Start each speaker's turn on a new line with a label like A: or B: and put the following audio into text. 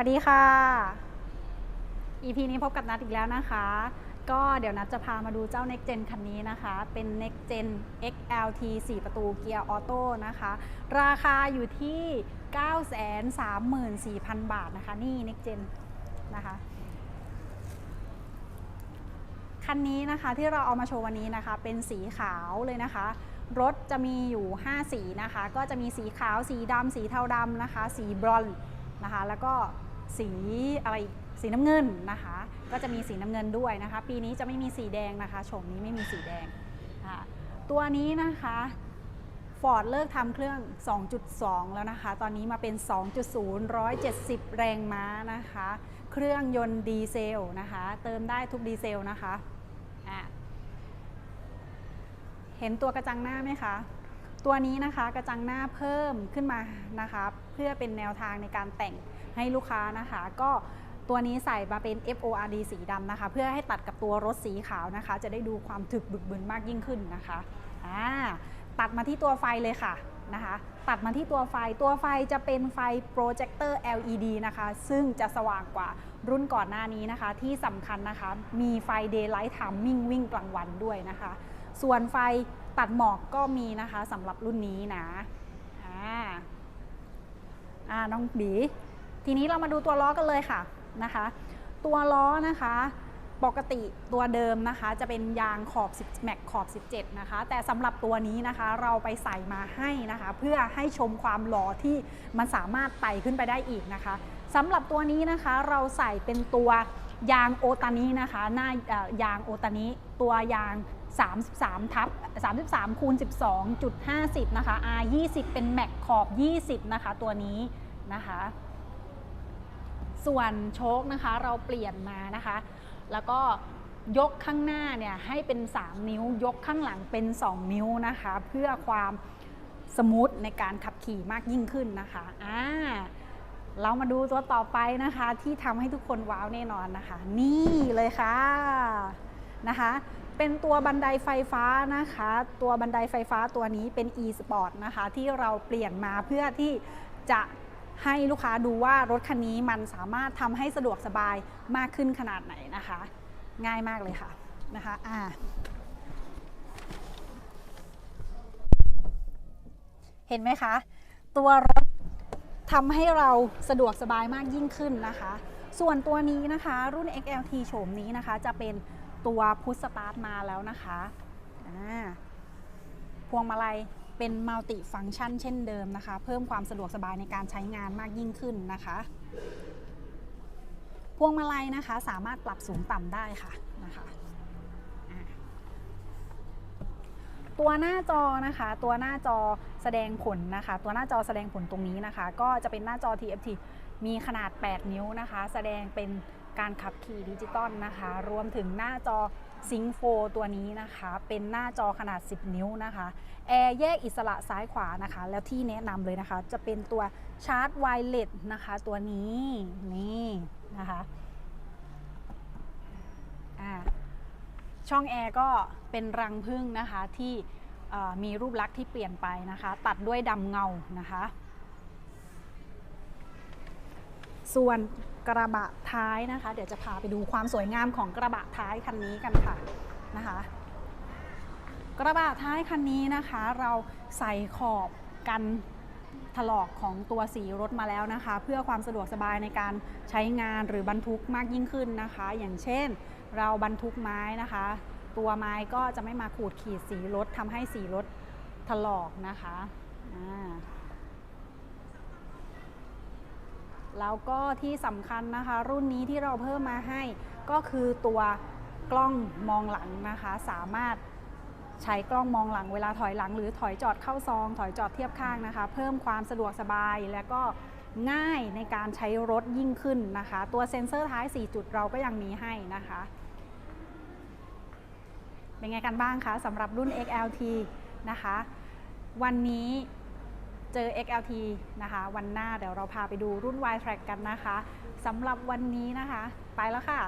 A: วัสดีค่ะ EP นี้พบกับนัดอีกแล้วนะคะ ก็เดี๋ยวนัดจะพามาดูเจ้า Next Gen คันนี้นะคะ เป็น Next Gen XLT 4 ประตูเกียร์ออโต้นะคะ ราคาอยู่ที่ 934,000 บาทนะคะ นี่ Next Gen นะคะคันนี้นะคะที่เราเอามาโชว์วันนี้นะคะ เป็นสีขาวเลยนะคะ รถจะมีอยู่ 5 สีนะคะ ก็จะมีสีขาวสีดำสีเทาดำนะคะ สีบรอนซ์นะคะ แล้วก็ สีอะไรสีน้ำเงินนะคะ ก็จะมีสีน้ำเงินด้วยนะคะ ปีนี้จะไม่มีสีแดงนะคะโฉมนี้ไม่มีสีแดงค่ะตัวนี้นะคะ Ford เลิกทำเครื่อง 2.2 แล้วนะคะ ตอนนี้มาเป็น 2.0 170 แรงม้านะคะ เครื่องยนต์ดีเซลนะคะ เติมได้ทุกดีเซลนะคะะเห็นตัวกระจังหน้าไหมคะ ตัวนี้นะคะกระจังหน้าเพิ่มขึ้นมานะคะเพื่อเป็นแนวทางในการแต่งให้ลูกค้านะคะ ก็ตัวนี้ใส่มาเป็น FORD สีดำนะคะ เพื่อให้ตัดกับตัวรถสีขาวนะคะ จะได้ดูความถึกบึกบึนมากยิ่งขึ้นนะคะอ่าตัดมาที่ตัวไฟเลยค่ะนะคะ ตัดมาที่ตัวไฟตัวไฟจะเป็นไฟโปรเจคเตอร์ LED นะคะ ซึ่งจะสว่างกว่ารุ่นก่อนหน้านี้นะคะ ที่สำคัญนะคะ มีไฟ Daylight Timing วิ่งกลางวันด้วยนะคะ ส่วนไฟ ตัดหมอกก็มีนะคะสำหรับรุ่นนี้นะอ่าอ่าน้องบีทีนี้เรามาดูตัวล้อกันเลยค่ะนะคะ ตัวล้อนะคะปกติตัวเดิมนะคะจะเป็นยางขอบ 10 แม็กขอบ 17 นะคะ แต่สำหรับตัวนี้นะคะเราไปใส่มาให้นะคะ เพื่อให้ชมความหล่อที่มันสามารถไต่ขึ้นไปได้อีกนะคะสำหรับตัวนี้นะคะเราใส่เป็นตัวยางโอตานินะคะ หน้ายางโอตานิตัวยาง 33ทับ33คูณ12.50 นะคะ R 20เป็นแม็กขอบ 20 นะคะ ตัวนี้นะคะ ส่วนโชคนะคะเราเปลี่ยนมานะคะ แล้วก็ยกข้างหน้าเนี่ยให้เป็น 3 นิ้ว ยกข้างหลังเป็น 2 นิ้วนะคะ เพื่อความสมูทในการขับขี่มากยิ่งขึ้นนะคะอ่าเรามาดูตัวต่อไปนะคะ ที่ทำให้ทุกคนว้าวแน่นอนนะคะ นี่เลยค่ะนะคะ เป็นตัวบันไดไฟฟ้านะคะ ตัวบันไดไฟฟ้าตัวนี้เป็น e-sport นะคะ ที่เราเปลี่ยนมาเพื่อที่จะให้ลูกค้าดูว่ารถคันนี้มันสามารถทำให้สะดวกสบายมากขึ้นขนาดไหนนะคะ ง่ายมากเลยค่ะนะคะอ่าเห็นไหมคะ ตัวรถทำให้เราสะดวกสบายมากยิ่งขึ้นนะคะ ส่วนตัวนี้นะคะ รุ่น XLT โฉมนี้นะคะจะเป็น ตัวพุชสตาร์ทมาแล้วนะคะพวงมาลัยเป็นมัลติฟังก์ชันเช่นเดิมนะคะ เพิ่มความสะดวกสบายในการใช้งานมากยิ่งขึ้นนะคะพวงมาลัยนะคะสามารถปรับสูงต่ำได้ค่ะนะคะตัวหน้าจอนะคะ ตัวหน้าจอแสดงผลนะคะ ตัวหน้าจอแสดงผลตรงนี้นะคะ ก็จะเป็นหน้าจอ TFT มีขนาด 8 นิ้วนะคะ แสดงเป็น การขับขี่ดิจิตอลนะคะ รวมถึงหน้าจอซิงโฟตัวนี้นะคะ เป็นหน้าจอขนาด 10 นิ้วนะคะ แอร์แยกอิสระซ้ายขวานะคะ แล้วที่แนะนำเลยนะคะ จะเป็นตัวชาร์จไวเลสนะคะ ตัวนี้นี่นะคะอ่าช่องแอร์ก็เป็นรังพึ่งนะคะที่มีรูปลักษณ์ที่เปลี่ยนไปนะคะ ตัดด้วยดำเงานะคะ ส่วนกระบะท้ายนะคะ เดี๋ยวจะพาไปดูความสวยงามของกระบะท้ายคันนี้กันค่ะนะคะ กระบะท้ายคันนี้นะคะ เราใส่ขอบกันถลอกของตัวสีรถมาแล้วนะคะ เพื่อความสะดวกสบายในการใช้งานหรือบรรทุกมากยิ่งขึ้นนะคะ อย่างเช่น เราบรรทุกไม้นะคะ ตัวไม้ก็จะไม่มาขูดขีดสีรถทำให้สีรถถลอกนะคะอ่า แล้วก็ที่สำคัญนะคะ รุ่นนี้ที่เราเพิ่มมาให้ ก็คือตัวกล้องมองหลังนะคะ สามารถใช้กล้องมองหลังเวลาถอยหลัง หรือถอยจอดเข้าซอง ถอยจอดเทียบข้างนะคะ เพิ่มความสะดวกสบายและก็ง่ายในการใช้รถยิ่งขึ้นนะคะ ตัวเซ็นเซอร์ท้าย 4 จุดเราก็ยังมีให้นะคะ เป็นไงกันบ้างคะสำหรับรุ่น XLT นะคะ วันนี้ เจอ XLT นะคะ วันหน้าเดี๋ยวเราพาไปดูรุ่น Y-Track กันนะคะสำหรับวันนี้นะคะ ไปแล้วค่ะ